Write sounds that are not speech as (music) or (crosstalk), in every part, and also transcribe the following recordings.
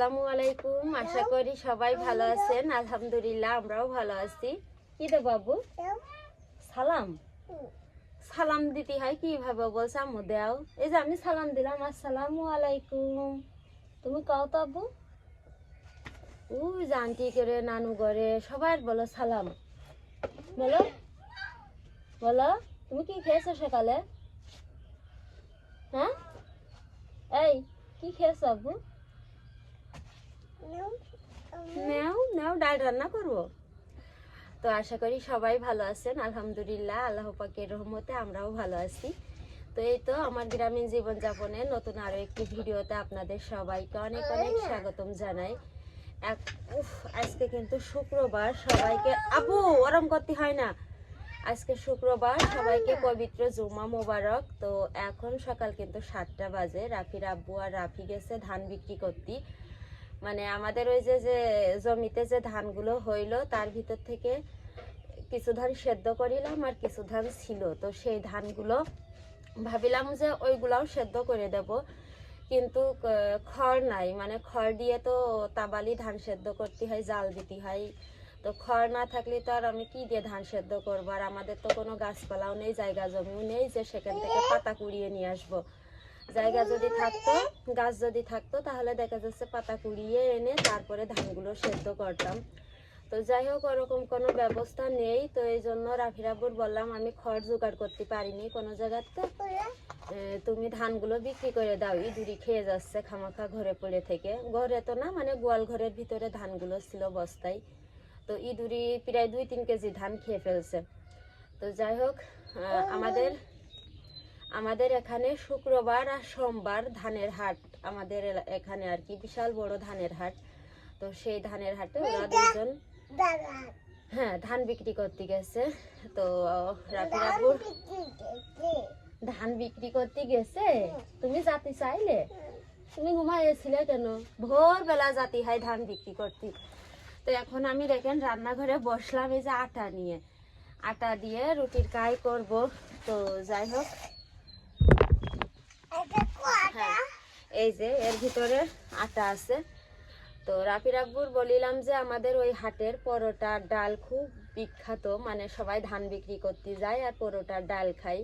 আসসালামু আলাইকুম, আশা করি সবাই ভালো আছেন। আলহামদুলিল্লাহ, আমরাও ভালো আছি। কি দে বাবু? সালাম। সালাম দিতে হয় কীভাবে বলছে আম্মু? দেও। এই যে আমি সালাম দিলাম, আসসালামু আলাইকুম। তুমি কও তো আব্বু। ওই যে আন্টি করে, নানু করে সবার বলো সালাম। বলো। বলো, তুমি কি খেয়েছো সকালে? হ্যাঁ? এই, কি খেয়েছো আব্বু? নাও নাও, ডাল রান্না করব। তো আশা করি সবাই ভালো আছেন, আলহামদুলিল্লাহ, আল্লাহ পাকের রহমতে আমরাও ভালো আছি। তো এই তো আমার গ্রামীণ জীবনযাপনের নতুন আরও একটি ভিডিওতে আপনাদের সবাইকে অনেক অনেক স্বাগতম জানাই। এক, উফ, আজকে কিন্তু শুক্রবার, সবাইকে আবু ওরম করতে হয় না। আজকে শুক্রবার, সবাইকে পবিত্র জুমা মোবারক। তো এখন সকাল কিন্তু সাতটা বাজে, রাফির আব্বু আর রাফি গেছে ধান বিক্রি করতে। মানে আমাদের ওই যে যে জমিতে যে ধানগুলো হইল, তার ভিতর থেকে কিছু ধান সেদ্ধ করিলাম আর কিছু ধান ছিল। তো সেই ধানগুলো ভাবিলাম যে ওইগুলাও সেদ্ধ করে দেব। কিন্তু খড় নাই। মানে খড় দিয়ে তো তাবালি ধান সেদ্ধ করতে হয়, জাল দিতে হয়। তো খড় না থাকলে তো আর আমি কি দিয়ে ধান সেদ্ধ করব? আর আমাদের তো কোনো গাছপালাও নেই, জায়গা জমিও নেই যে সেখান থেকে পাতা কুড়িয়ে নিয়ে আসব। জায়গা যদি থাকতো, গাছ যদি থাকতো, তাহলে দেখা যাচ্ছে পাতা কুড়িয়ে এনে তারপরে ধানগুলো সেদ্ধ করতাম। তো যাই হোক, ওরকম কোনো ব্যবস্থা নেই। তো এই জন্য রাফিরাবুর বললাম, আমি খড় জোগাড় করতে পারিনি কোনো জায়গাতে। তুমি ধানগুলো বিক্রি করে দাও। ইঁদুরি খেয়ে যাচ্ছে খামাখা ঘরে পড়ে থেকে। ঘরে তো না মানে গোয়াল ঘরের ভিতরে ধানগুলো ছিল বস্তায়। তো ইঁদুরি প্রায় দুই তিন কেজি ধান খেয়ে ফেলছে। তো যাই হোক আমাদের আমাদের এখানে শুক্রবার আর সোমবার ধানের হাট। আমাদের এখানে আর কি বিশাল বড় ধানের হাট। তো সেই ধানের হাটে ওরা দুজন হ্যাঁ ধান বিক্রি করতে গেছে। তো রাফি ধান বিক্রি করতে। গেছে। তুমি যাতে চাইলে? তুমি ঘুমাইছিলে কেন? ভোরবেলা জাতি হয় ধান বিক্রি করতে। তো এখন আমি দেখেন রান্নাঘরে বসলাম এই যে আটা নিয়ে। আটা দিয়ে রুটির কাই করব। তো যাই হোক হ্যাঁ। এই যে, এর ভিতরে আটা আছে। তো রাফি রাব্বুর বলিলাম যে আমাদের ওই হাটের পরোটার ডাল খুব বিখ্যাত। মানে সবাই ধান বিক্রি করতে যায় আর পরোটার ডাল খাই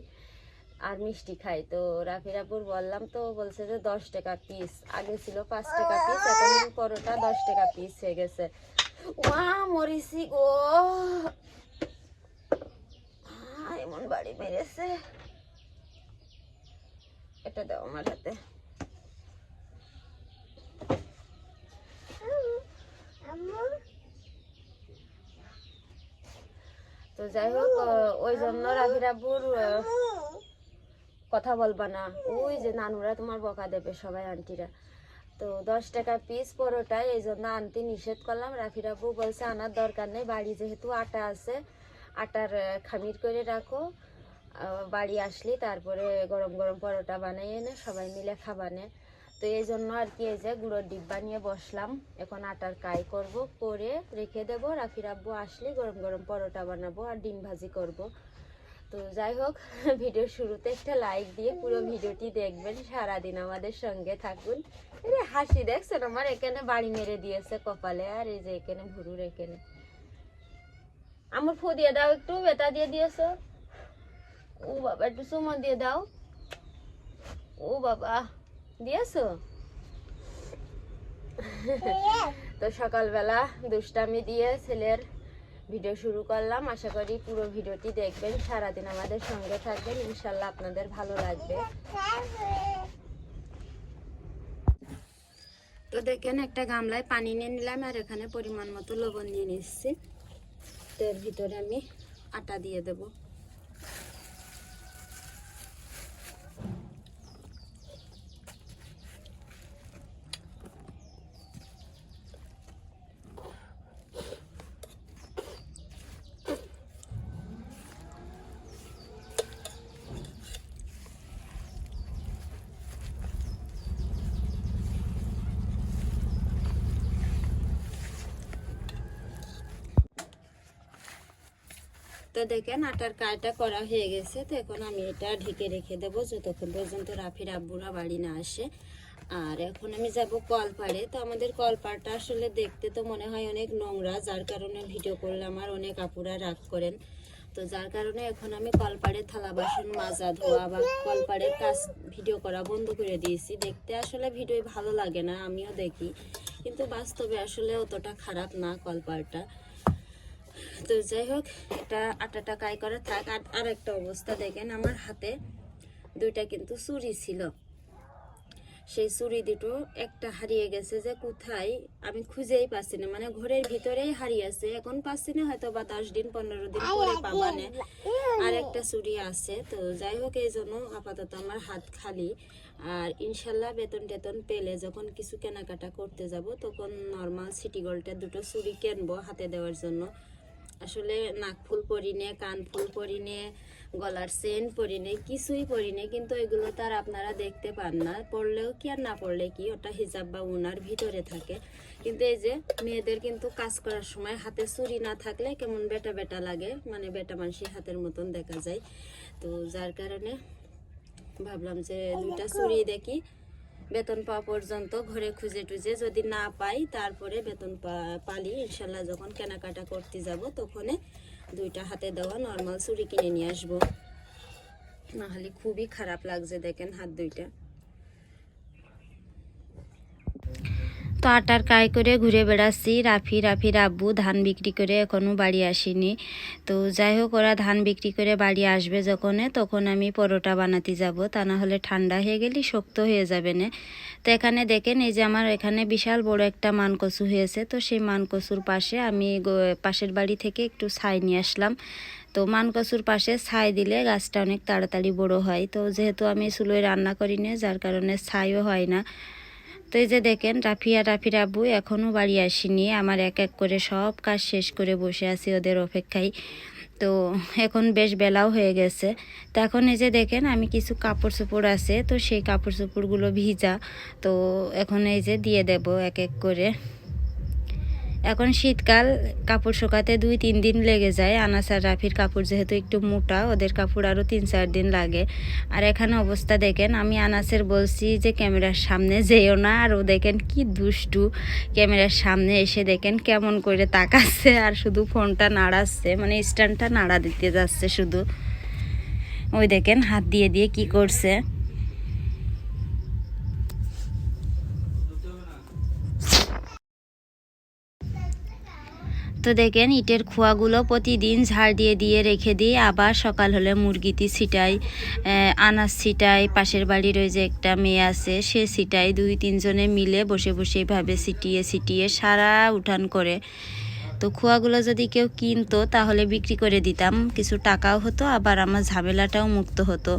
আর মিষ্টি খাই। তো রাফি রাব্বুর বললাম তো, বলছে যে দশ টাকা পিস আগে ছিল পাঁচ টাকা পিস এখন পরোটা দশ টাকা পিস হয়ে গেছে। ওয়া মরিসি গো। এমন বাড়ি মেরেছে। এটা দাও আমার হাতে। তো যাই হোক ওই জন্য রাফি রাব্বুর কথা বলবা না। ওই যে নানুরা তোমার বকা দেবে সবাই, আন্টিরা। তো দশ টাকা পিস পরোটা, এই জন্য আনতে নিষেধ করলাম। রাফি রাব্বু বলছে, আনার দরকার নেই, বাড়ি যেহেতু আটা আছে, আটার খামির করে রাখো। বাড়ি আসলি, তারপরে গরম গরম পরোটা বানাই এনে সবাই মিলে খাবানে তো এই জন্য আর কি, এই যে গুঁড়োর ডিব্বা নিয়ে বসলাম। এখন আটার কাই করব, করে রেখে দেব। রাফি রাব্বু আসলে গরম গরম পরোটা বানাবো আর ডিম ভাজি করব। তো যাই হোক (laughs) ভিডিও শুরুতে একটা লাইক দিয়ে পুরো ভিডিওটি দেখবেন। সারাদিন আমাদের সঙ্গে থাকুন। আরে হাসি দেখছেন আমার, এখানে বাড়ি মেরে দিয়েছে কপালে, আর এই যে এখানে ভুরুর এখানে। আমার ফু দিয়ে দাও, একটু বেতা দিয়ে দিয়েছ। ও বাবা, একটু চুমো দিয়ে দাও। ও বাবা দিয়েছ তো সকালবেলা দুষ্টামি দিয়ে ছেলের ভিডিও শুরু করলাম। আশা করি পুরো ভিডিওটি দেখবেন, সারাদিন আমাদের সঙ্গে থাকবেন। ইনশাল্লাহ আপনাদের ভালো লাগবে। তো দেখেন, একটা গামলায় পানি নিয়ে নিলাম আর এখানে পরিমাণ মতো লবণ নিয়ে নিচ্ছি। তো এর ভিতরে আমি আটা দিয়ে দেব। তো দেখেন আটার কাজটা করা হয়ে গেছে। তো এখন আমি এটা ঢেকে রেখে দেবো যতক্ষণ পর্যন্ত রাফির আব্বুরা বাড়ি না আসে। আর এখন আমি যাব কলপাড়ে। তো আমাদের কলপাড়টা আসলে দেখতে তো মনে হয় অনেক নোংরা, যার কারণে ভিডিও করলে আমার অনেক আপুরা রাগ করেন। তো যার কারণে এখন আমি কলপাড়ে থালা বাসন মাজা ধোয়া বা কলপাড়ের কাজ ভিডিও করা বন্ধ করে দিয়েছি। দেখতে আসলে ভিডিও ভালো লাগে না, আমিও দেখি। কিন্তু বাস্তবে আসলে অতটা খারাপ না কলপাড়টা। তো যাই হোক এটা আটাটা কাই করা থাক। আর একটা অবস্থা দেখেন, আমার হাতে দুইটা কিন্তু চুরি ছিল। সেই চুরি দুটো একটা হারিয়ে গেছে যে কোথায় আমি খুঁজেই পাচ্ছি না। মানে ঘরের ভিতরেই হারিয়েছে এখন পাচ্ছি না, হয়তো বা দশ দিন, পনেরো দিন পরে পাবানে আর একটা চুরি আছে। তো যাই হোক, এই জন্য আপাতত আমার হাত খালি। আর ইনশাল্লাহ বেতন টেতন পেলে যখন কিছু কেনাকাটা করতে যাব, তখন নর্মাল সিটি গোল্ডে দুটো চুরি কিনবো হাতে দেওয়ার জন্য। আসলে নাক ফুল পরিনে কান ফুল পরিনে গলার চেন পরিনে কিছুই পরিনে কিন্তু এগুলো তার আপনারা দেখতে পান না। পড়লেও কি আর না পড়লে কি? ওটা হিজাব বা উনার ভিতরে থাকে। কিন্তু এই যে মেয়েদের কিন্তু কাজ করার সময় হাতে চুরি না থাকলে কেমন বেটা বেটা লাগে? মানে বেটা মানুষের হাতের মতন দেখা যায়। তো যার কারণে ভাবলাম যে দুইটা চুরি দেখি। বেতন পাওয়া পর্যন্ত ঘরে খুঁজে টুজে যদি না পাই, তারপরে বেতন পালি ইনশাল্লাহ যখন কেনাকাটা করতে যাব, তখন দুইটা হাতে দেওয়া নর্মাল চুরি কিনে নিয়ে আসব। নাহলে খুবই খারাপ লাগছে দেখেন হাত দুইটা। আটার কায় করে ঘুরে বেড়াচ্ছি। রাফি, রাফির আব্বু ধান বিক্রি করে এখনও বাড়ি আসেনি। তো যাই হোক, ওরা ধান বিক্রি করে বাড়ি আসবে যখন, তখন আমি পরোটা বানাতে যাব। তা না হলে ঠান্ডা হয়ে গেলে শক্ত হয়ে যাবে না। তো এখানে দেখেন, এই যে আমার এখানে বিশাল বড় একটা মানকচু হয়েছে। তো সেই মানকচুর পাশে আমি পাশের বাড়ি থেকে একটু ছাই নিয়ে আসলাম। তো মানকচুর পাশে ছাই দিলে গাছটা অনেক তাড়াতাড়ি বড় হয়। তো যেহেতু আমি চুলোয় রান্না করি না যার কারণে ছাইও হয় না। তো এই যে দেখেন, রাফিয়া, রাফির আব্বু এখনও বাড়ি আসেনি। আমার এক এক করে সব কাজ শেষ করে বসে আছি ওদের অপেক্ষায়। তো এখন বেশ বেলাও হয়ে গেছে। তো এখন এই যে দেখেন, আমি কিছু কাপড় চোপড় আছে, তো সেই কাপড় চোপড়গুলো ভিজা। তো এখন এই যে দিয়ে দেব এক এক করে। এখন শীতকাল, কাপড় শুকাতে দুই, তিন দিন লেগে যায়। আনাস আর রাফির কাপড় যেহেতু একটু মোটা, ওদের কাপড় আরও তিন, চার দিন লাগে। আর এখানে অবস্থা দেখেন, আমি আনাসের বলছি যে ক্যামেরার সামনে যেও না, আর ও দেখেন কি দুষ্টু। ক্যামেরার সামনে এসে দেখেন কেমন করে তাকাচ্ছে, আর শুধু ফোনটা নাড়াচ্ছে মানে স্ট্যান্ডটা নাড়া দিতে যাচ্ছে শুধু। ওই দেখেন, হাত দিয়ে দিয়ে কি করছে। তো দেখেন ইটের খোয়াগুলো প্রতিদিন ঝাড় দিয়ে দিয়ে রেখে দিই। আবার সকাল হলে মুরগিটি ছিটাই আনাজ ছিটাই, পাশের বাড়ির ওই যে একটা মেয়ে আছে, সে ছিটাই। দুই তিনজনে মিলে বসে বসে এইভাবে ছিটিয়ে ছিটিয়ে সারা উঠান করে তো খোয়াগুলো যদি কেউ কিনতো, তাহলে বিক্রি করে দিতাম। কিছু টাকাও হতো, আবার আমার ঝামেলাটাও মুক্ত হতো।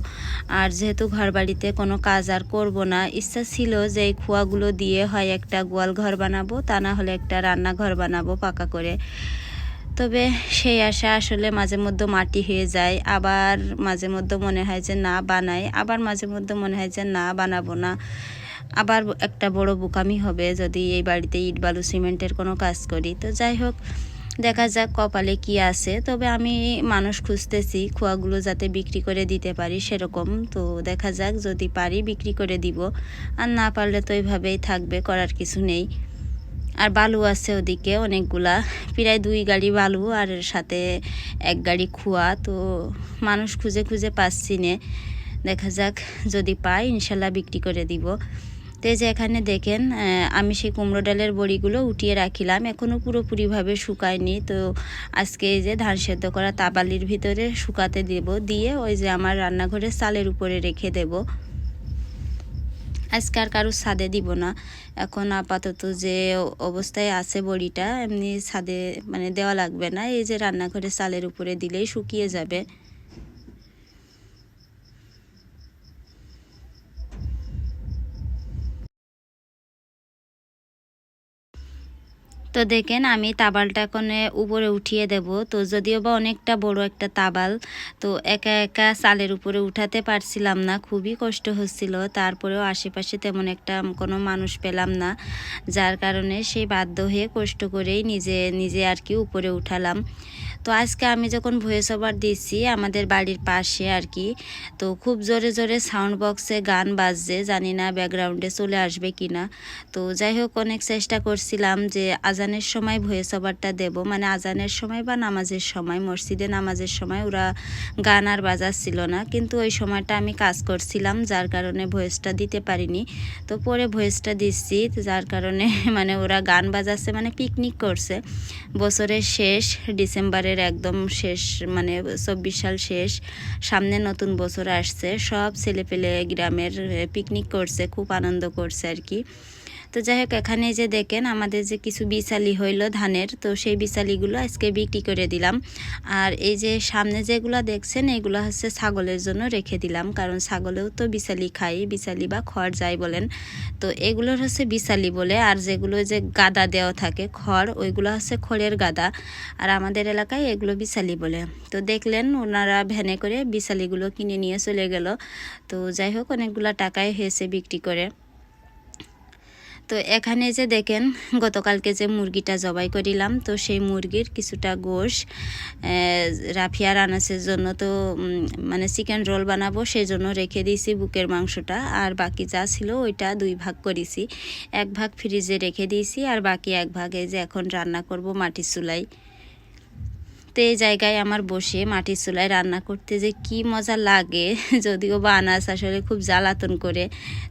আর যেহেতু ঘর বাড়িতে কোনো কাজ আর করব না, ইচ্ছা ছিল যে এই খোয়াগুলো দিয়ে হয় একটা গোয়াল ঘর বানাবো, তা না হলে একটা রান্নাঘর বানাবো পাকা করে। তবে সেই আশা আসলে মাঝে মধ্যে মাটি হয়ে যায়, আবার মাঝে মধ্যে মনে হয় যে না বানাই, আবার মাঝে মধ্যে মনে হয় যে না বানাবো না। আবার একটা বড় বোকামি হবে যদি এই বাড়িতে ইট বালু সিমেন্টের কোনো কাজ করি। তো যাই হোক, দেখা যাক কপালে কি আছে। তবে আমি মানুষ খুঁজতেছি, খোয়াগুলো যাতে বিক্রি করে দিতে পারি সেরকম। তো দেখা যাক যদি পারি বিক্রি করে দিব। আর না পারলে তো এইভাবেই থাকবে, করার কিছু নেই। আর বালু আছে ওদিকে অনেকগুলা, প্রায় দুই গাড়ি বালু আর সাথে এক গাড়ি খোয়া। তো মানুষ খুঁজে খুঁজে পাচ্ছি নে। দেখা যাক যদি পাই, ইনশাল্লাহ বিক্রি করে দিব। তো যে এখানে দেখেন আমি সেই কুমড়ো ডালের বড়িগুলো উঠিয়ে রাখিলাম। এখনও পুরোপুরিভাবে শুকায়নি। তো আজকে এই যে ধান সেদ্ধ করা তাবালির ভিতরে শুকাতে দেব। দিয়ে ওই যে আমার রান্নাঘরের চালের উপরে রেখে দেব। আজকে আর কারোর ছাদে দিব না। এখন আপাতত যে অবস্থায় আছে বড়িটা, এমনি ছাদে মানে দেওয়া লাগবে না। এই যে রান্নাঘরে চালের উপরে দিলেই শুকিয়ে যাবে। তো দেখেন আমি তাবালটা এখন উপরে উঠিয়ে দেব। তো যদিও বা অনেকটা বড় একটা তাবাল, তো একা একা চালের উপরে উঠাতে পারছিলাম না, খুবই কষ্ট হচ্ছিল। তারপরেও আশেপাশে তেমন একটা কোনো মানুষ পেলাম না, যার কারণে সেই বাধ্য হয়ে কষ্ট করেই নিজে নিজে আর কি উপরে উঠালাম। তো আজকে আমি যখন ভয়েস ওভার দিচ্ছি আমাদের বাড়ির পাশে আর কি, তো খুব জোরে জোরে সাউন্ড বক্সে গান বাজছে, জানি না ব্যাকগ্রাউন্ডে চলে আসবে কি না। তো যাই হোক, অনেক চেষ্টা করছিলাম যে আজানের সময় ভয়েস ওভারটা দেব। মানে আজানের সময় বা নামাজের সময়, মসজিদে নামাজের সময় ওরা গান আর বাজাচ্ছিল না। কিন্তু ওই সময়টা আমি কাজ করছিলাম, যার কারণে ভয়েসটা দিতে পারিনি। তো পরে ভয়েসটা দিচ্ছি যার কারণে (laughs) মানে ওরা গান বাজাচ্ছে মানে পিকনিক করছে। বছরের শেষ, ডিসেম্বরের একদম শেষ মানে চব্বিশ সাল শেষ। সামনে নতুন বছর আসছে। সব ছেলেপেলে গ্রামের পিকনিক করছে, খুব আনন্দ করছে আর কি। তো যাই হোক এখানে যে দেখেন, আমাদের যে কিছু বিশালি হইল ধানের, তো সেই বিশালিগুলো আজকে বিক্রি করে দিলাম। আর এই যে সামনে যেগুলো দেখছেন, এগুলো হচ্ছে ছাগলের জন্য রেখে দিলাম, কারণ ছাগলেও তো বিশালি খাই বিশালি বা খড় যাই বলেন। তো এগুলোর হচ্ছে বিশালি বলে, আর যেগুলো যে গাদা দেওয়া থাকে, খড়, ওইগুলো হচ্ছে খড়ের গাদা। আর আমাদের এলাকায় এগুলো বিশালি বলে। তো দেখলেন, ওনারা ভ্যানে করে বিশালিগুলো কিনে নিয়ে চলে গেল। তো যাই হোক অনেকগুলো টাকায় হয়েছে বিক্রি করে। তো এখানে যে দেখেন, গতকালকে যে মুরগিটা জবাই করিলাম, তো সেই মুরগির কিছুটা গোশ রাফিয়া রানাসের জন্য তো মানে চিকেন রোল বানাবো সেই জন্য রেখে দিয়েছি বুকের মাংসটা। আর বাকি যা ছিল ওইটা দুই ভাগ করেছি। এক ভাগ ফ্রিজে রেখে দিয়েছি, আর বাকি এক ভাগে যে এখন রান্না করব মাটির চুলায়। তো এই জায়গায় আমার বসে মাটির চুলায় রান্না করতে যে কি মজা লাগে, (laughs) যদিও বা আনাস আসলে খুব জ্বালাতন করে।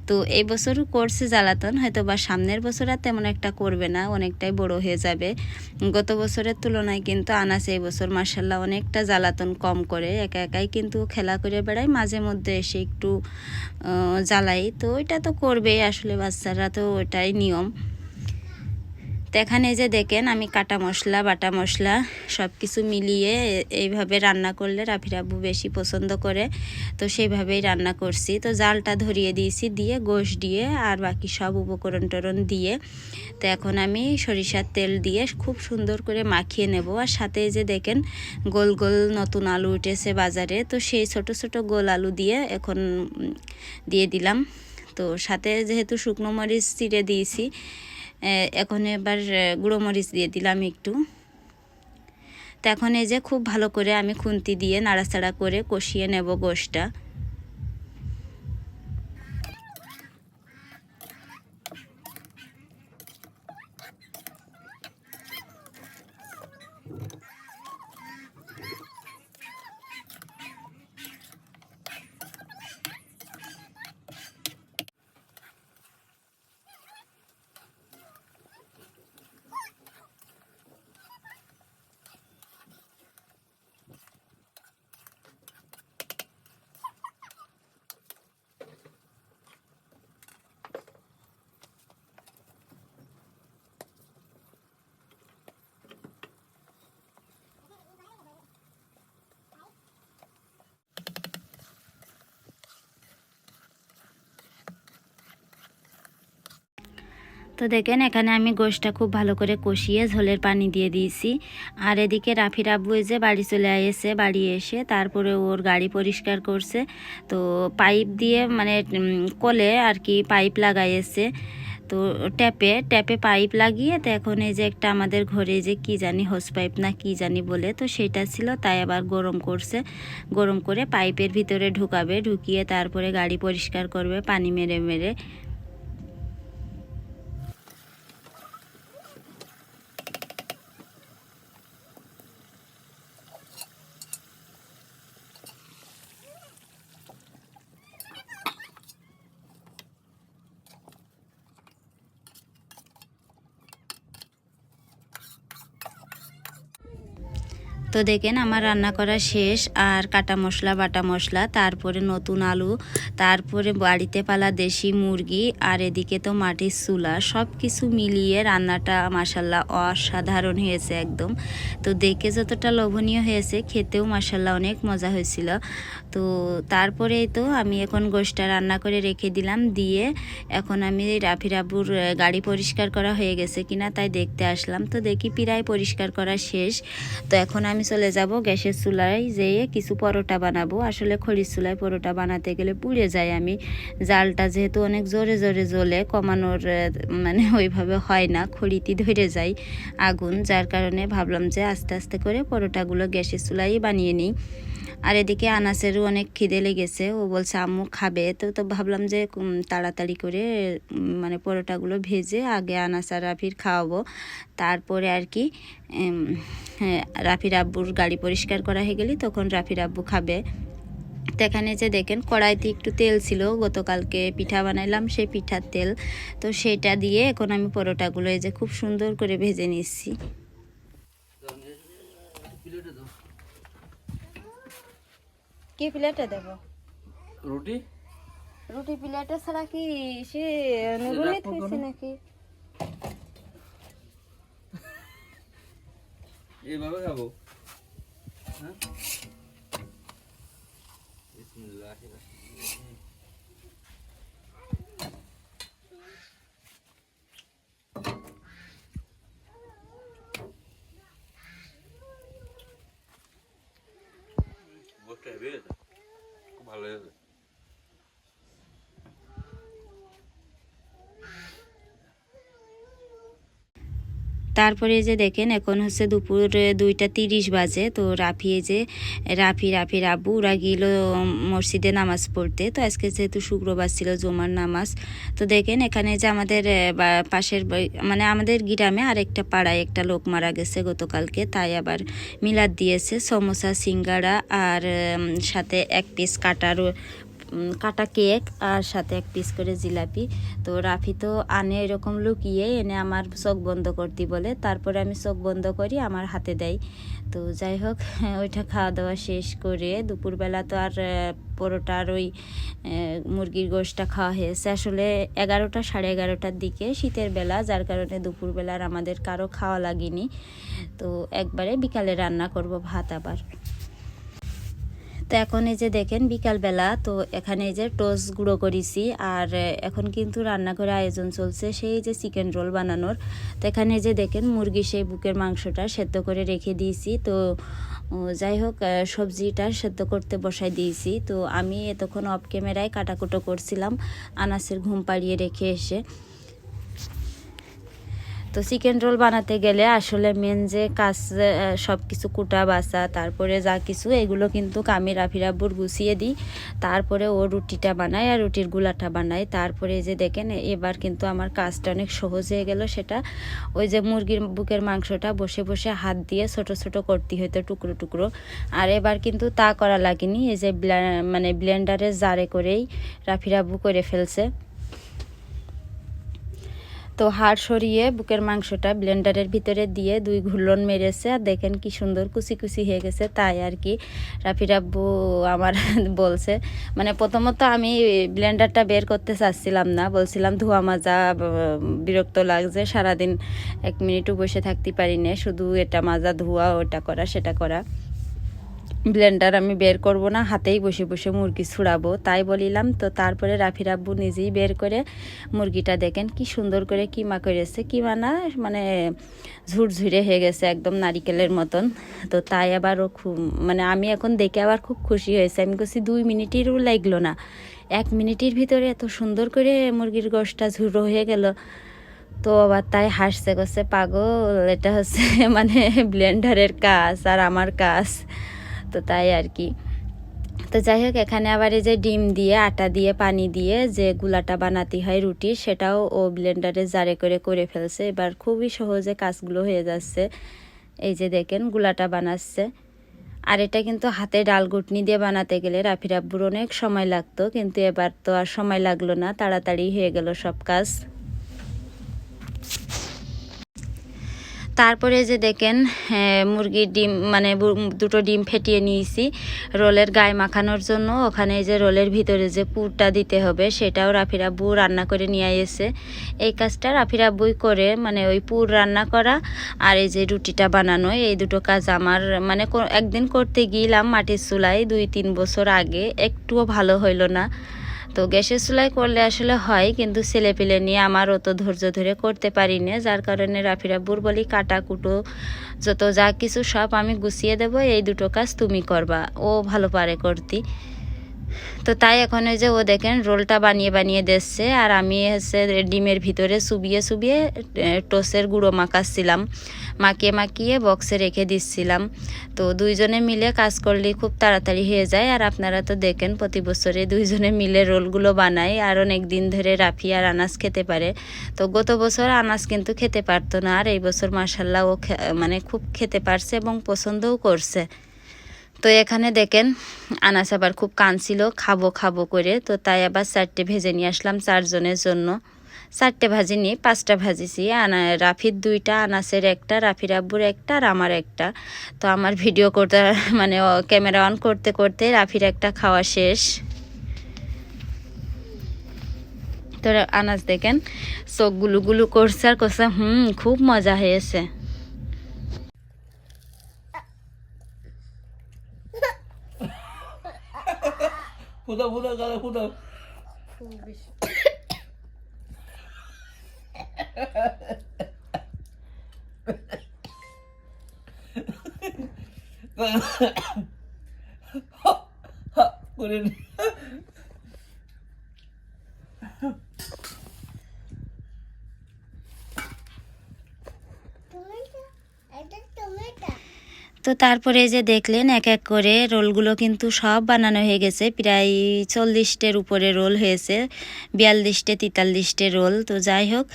তো এই বছরও করছে জ্বালাতন হয়তো বা সামনের বছর আর তেমন একটা করবে না, অনেকটাই বড় হয়ে যাবে। গত বছরের তুলনায় কিন্তু আনাস এই বছর মার্শাল্লাহ অনেকটা জ্বালাতন কম করে, একা একাই কিন্তু খেলা করে বেড়ায়, মাঝে মধ্যে এসে একটু জ্বালাই। তো ওইটা তো করবেই আসলে, বাচ্চারা তো ওটাই নিয়ম। তো এখানে যে দেখেন, আমি কাটা মশলা, বাটা মশলা সব কিছু মিলিয়ে এইভাবে রান্না করলে রাফিরাবু বেশি পছন্দ করে। তো সেইভাবেই রান্না করছি। তো জালটা ধরিয়ে দিয়েছি, দিয়ে গোশ দিয়ে আর বাকি সব উপকরণ টরণ দিয়ে। তো এখন আমি সরিষার তেল দিয়ে খুব সুন্দর করে মাখিয়ে নেব। আর সাথে যে দেখেন, গোল গোল নতুন আলু উঠেছে বাজারে। তো সেই ছোট ছোট গোল আলু দিয়ে এখন দিয়ে দিলাম। তো সাথে যেহেতু শুকনো মরিচ চিড়ে দিয়েছি এখন এবার গুঁড়ো মরিচ দিয়ে দিলাম একটু। তো এখন এই যে খুব ভালো করে আমি খুন্তি দিয়ে নাড়াচাড়া করে কষিয়ে নেব গোশটা তো দেখেন, এখানে আমি গোশটা খুব ভালো করে কষিয়ে ঝোলের পানি দিয়ে দিয়েছি। আর এদিকে রাফির আব্বু যে বাড়ি চলে এসে বাড়ি এসে তারপরে ওর গাড়ি পরিষ্কার করছে। তো পাইপ দিয়ে মানে কলে আর কি পাইপ লাগাইছে তো ট্যাপে ট্যাপে পাইপ লাগিয়ে তো এখন এই যে একটা আমাদের ঘরে যে কি জানি হোস পাইপ না কি জানি বলে, তো সেটা ছিল, তাই আবার গরম করছে। গরম করে পাইপের ভিতরে ঢুকাবে, ঢুকিয়ে তারপরে গাড়ি পরিষ্কার করবে, পানি মেরে মেরে তো দেখেন আমার রান্না করা শেষ আর কাটা মশলা, বাটা মশলা, তারপরে নতুন আলু, তারপরে বাড়িতে পালা দেশি মুরগি আর এদিকে তো মাটির চুলা সব কিছু মিলিয়ে রান্নাটা মাসাল্লাহ অসাধারণ হয়েছে একদম। তো দেখে যতটা লোভনীয় হয়েছে, খেতেও মাসাল্লাহ অনেক মজা হয়েছিল। তো তারপরেই তো আমি এখন গোষ্ঠটা রান্না করে রেখে দিলাম, দিয়ে এখন আমি রাফি রাবুর গাড়ি পরিষ্কার করা হয়ে গেছে কিনা তাই দেখতে আসলাম। তো দেখি প্রায় পরিষ্কার করা শেষ। তো এখন আমি চলে যাব গ্যাসের চুলায় যেয়ে কিছু পরোটা বানাবো। আসলে খড়ির চুলায় পরোটা বানাতে গেলে পুড়ে যায় আমি। জালটা যেহেতু অনেক জোরে জোরে জ্বলে, কমানোর মানে ওইভাবে হয় না, খড়িটি ধরে যায় আগুন। যার কারণে ভাবলাম যে আস্তে আস্তে করে পরোটাগুলো গ্যাসের চুলাই বানিয়ে নিই। আর এদিকে আনাসেরও অনেক খিদে লেগেছে। ও বলছে আম্মু খাবে। তো তো ভাবলাম যে তাড়াতাড়ি করে মানে পরোটাগুলো ভেজে আগে আনাস আর রাফির খাওয়াবো। তারপরে আর কি হ্যাঁ, রাফির আব্বুর গাড়ি পরিষ্কার করা হয়ে গেলি তখন রাফির আব্বু খাবে। তো এখানে যে দেখেন কড়াইতে একটু তেল ছিল গতকালকে পিঠা বানাইলাম সেই পিঠার তেল। তো সেটা দিয়ে এখন আমি পরোটাগুলো এই যে খুব সুন্দর করে ভেজে নিচ্ছি। কি প্লেটে দেব? রুটি? রুটি প্লেটে ছাড়া কি সে রাখব থইছে? নাকি? এইভাবে খাব? হ্যাঁ? বিসমিল্লাহির রহমানির রহিম। গোটা হেভি হয়েছে খুব ভালো হয়েছে তারপরে যে দেখেন, এখন হচ্ছে দুপুর দুইটা তিরিশ বাজে। তো রাফি যে, রাফি রাফি আব্বু, ওরা গিল মসজিদে নামাজ পড়তে। তো আজকে যেহেতু শুক্রবার ছিল জুমার নামাজ, তো দেখেন এখানে যে আমাদের পাশের মানে আমাদের গ্রামে আরেকটা পাড়ায় একটা লোক মারা গেছে গতকালকে। তাই আবার মিলাদ দিয়েছে। সমোসা, সিঙ্গারা আর সাথে এক পিস কাটার কাটা কেক আর সাথে এক পিস করে জিলাপি। তো রাফি তো আনে এরকম লুকিয়ে, এনে আমার চোখ বন্ধ করতে বলে। তারপরে আমি চোখ বন্ধ করি, আমার হাতে দেয়। তো যাই হোক, (laughs) ওইটা খাওয়া দাওয়া শেষ করে দুপুরবেলা তো আর পরোটার ওই মুরগির গোশটা খাওয়া হয়েছে। আসলে এগারোটা সাড়ে এগারোটার দিকে শীতের বেলা, যার কারণে দুপুরবেলার আমাদের কারও খাওয়া লাগেনি। তো একবারে বিকালে রান্না করব ভাত আবার। তো এখন এই যে দেখেন বিকালবেলা, তো এখানে এই যে টোস্ট গুঁড়ো করেছি আর এখন কিন্তু রান্নাঘরে আয়োজন চলছে সেই যে চিকেন রোল বানানোর। তো এখানে যে দেখেন মুরগি সেই বুকের মাংসটা সেদ্ধ করে রেখে দিয়েছি। তো যাই হোক সবজিটা সেদ্ধ করতে বসাই দিয়েছি। তো আমি এতক্ষণ অফ ক্যামেরায় কাটাকুটো করছিলাম, আনাসের ঘুম পাড়িয়ে রেখে এসে। তো চিকেন রোল বানাতে গেলে আসলে মেন যে কাজ সব কিছু কুটা বাসা তারপরে যা কিছু, এগুলো কিন্তু আমি রাফিরাব্বুর গুছিয়ে দিই। তারপরে ও রুটিটা বানায় আর রুটির গুলাটা বানায়। তারপরে যে দেখেন, এবার কিন্তু আমার কাজটা অনেক সহজ হয়ে গেল সেটা। ওই যে মুরগির বুকের মাংসটা বসে বসে হাত দিয়ে ছোট ছোট করতে হতো টুকরো টুকরো। আর এবার কিন্তু তা করা লাগেনি, এই যে মানে ব্লেন্ডারে জারে করেই রাফিরাব্বু করে ফেলছে। তো হাড় সরিয়ে বুকের মাংসটা ব্লেন্ডারের ভিতরে দিয়ে দুই ঘুলন মেরেছে। আর দেখেন কি সুন্দর কুচি কুচি হয়ে গেছে তাই আর কি। রাফি রাব্বু আমার (laughs) বলছে মানে প্রথমত আমি ব্লেন্ডারটা বের করতে চাচ্ছিলাম না। বলছিলাম, ধোয়া মাজা বিরক্ত লাগছে, সারাদিন এক মিনিটও বসে থাকতে পারি না। শুধু এটা মাজা, ধোয়া, ওটা করা, সেটা করা। ব্লেন্ডার আমি বের করব না, হাতেই বসে বসে মুরগি ছুড়াবো। তাই বলিলাম, তো তারপরে রাফির আব্বু নিজেই বের করে মুরগিটা দেখেন কি সুন্দর করে কিমা করেছে। কিমা না মানে ঝুরঝুরে হয়ে গেছে একদম নারিকেলের মতন। তো তাই আবার ও খুব মানে আমি এখন দেখে আবার খুব খুশি হয়েছে। আমি বলছি দুই মিনিটেরও লাগল না। এক মিনিটের ভিতরে এত সুন্দর করে মুরগির গোশটা ঝুরো হয়ে গেল। তো আবার তাই হাসছে করছে পাগল, এটা হচ্ছে (laughs) মানে ব্লেন্ডারের কাজ আর আমার কাজ। তো তাই আর কি। তো যাই হোক, এখানে আবার এই যে ডিম দিয়ে, আটা দিয়ে, পানি দিয়ে যে গুলাটা বানাতে হয় রুটি, সেটাও ও ব্লেন্ডারে জারে করে করে ফেলছে। এবার খুবই সহজে কাজগুলো হয়ে যাচ্ছে। এই যে দেখেন, গুলাটা বানাচ্ছে। আর এটা কিন্তু হাতে ডাল গুটনি দিয়ে বানাতে গেলে রাফি রাব্বুর অনেক সময় লাগতো, কিন্তু এবার তো আর সময় লাগল না, তাড়াতাড়ি হয়ে গেল সব কাজ। তারপরে যে দেখেন মুরগির ডিম মানে দুটো ডিম ফেটিয়ে নিয়েছি। রোলের গায়ে মাখানোর জন্য ওখানে যে রোলের ভিতরে যে পুরটা দিতে হবে সেটাও রাফির আব্বু রান্না করে নিয়ে এসে। এই কাজটা রাফির আব্বুই করে মানে ওই পুর রান্না করা আর এই যে রুটিটা বানানো, এই দুটো কাজ আমার মানে একদিন করতে গিয়েলাম মাটির চুলায় দুই তিন বছর আগে, একটুও ভালো হইল না। তো গ্যাসের চুলায় করলে আসলে হয়, কিন্তু ছেলে পেলে নিয়ে আমার অত ধৈর্য ধরে করতে পারি না যার কারণে রাফি রাব্বুর বলি কাটা কুটো যত যা কিছু সব আমি গুছিয়ে দেব, এই দুটো কাজ তুমি করবা। ও ভালো পারে করতি। তো তাই এখন ওই যে ও দেখেন রোলটা বানিয়ে বানিয়ে দিচ্ছে, আর আমি হচ্ছে ডিমের ভিতরে চুবিয়ে চুবিয়ে টোসের গুঁড়ো মাখাচ্ছিলাম। মাখিয়ে মাখিয়ে বক্সে রেখে দিচ্ছিলাম। তো দুইজনে মিলে কাজ করলে খুব তাড়াতাড়ি হয়ে যায়। আর আপনারা তো দেখেন প্রতি বছরে দুইজনে মিলে রোলগুলো বানাই, আর অনেক দিন ধরে রাফি আর আনাজ খেতে পারে। তো গত বছর আনাজ কিন্তু খেতে পারতো না, আর এই বছর মাসাল্লাহ ও মানে খুব খেতে পারছে এবং পছন্দও করছে। তো এখানে দেখেন আনাস আবার খুব কাঁদছিল খাব খাব করে। তো তাই আবার চারটে ভেজে নিয়ে আসলাম চারজনের জন্য। চারটে ভাজি নিয়ে পাঁচটা ভাজিছি। আনা রাফির দুইটা, আনাসের একটা, রাফির আব্বুর একটা আর আমার একটা। তো আমার ভিডিও করতে মানে ক্যামেরা অন করতে করতে রাফির একটা খাওয়া শেষ। তো আনাস দেখেন চোখ গুলু গুলু করছে আর করছে হুম, খুব মজা হয়েছে। ফুটাও ফুটাও গালে ফুটাও করে নি। তো তারপরে যে দেখলেন, এক এক করে রোলগুলো কিন্তু সব বানানো হয়ে গেছে। প্রায় চল্লিশটের উপরে রোল হয়েছে, বিয়াল্লিশটে, তেতাল্লিশটে রোল। তো যাই হোক,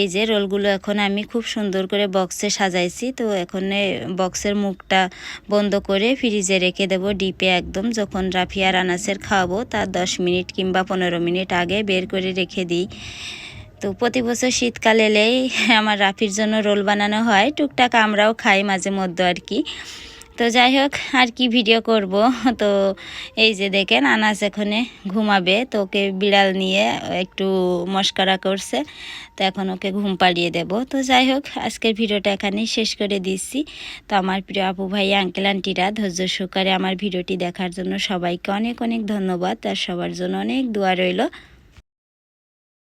এই যে রোলগুলো এখন আমি খুব সুন্দর করে বক্সে সাজাইছি। তো এখন বক্সের মুখটা বন্ধ করে ফ্রিজে রেখে দেব ডিপে একদম। যখন রাফিয়ার আনাসের খাওয়াবো, তার দশ মিনিট কিংবা পনেরো মিনিট আগে বের করে রেখে দিই। তো প্রতি বছর শীতকাল এলেই আমার রাফির জন্য রোল বানানো হয়। টুকটাক আমরাও খাই মাঝে মধ্যে আর কি। তো যাই হোক, আর কি ভিডিও করব? তো এই যে দেখেন, আনাস এখানে ঘুমাবে। তো ওকে বিড়াল নিয়ে একটু মস্করা করছে। তো এখন ওকে ঘুম পাড়িয়ে দেব। তো যাই হোক, আজকের ভিডিওটা এখানেই শেষ করে দিচ্ছি। তো আমার প্রিয় আপু ভাই আঙ্কেল আন্টিরা ধৈর্য সহকারে আমার ভিডিওটি দেখার জন্য সবাইকে অনেক অনেক ধন্যবাদ। আর সবার জন্য অনেক দোয়া রইল।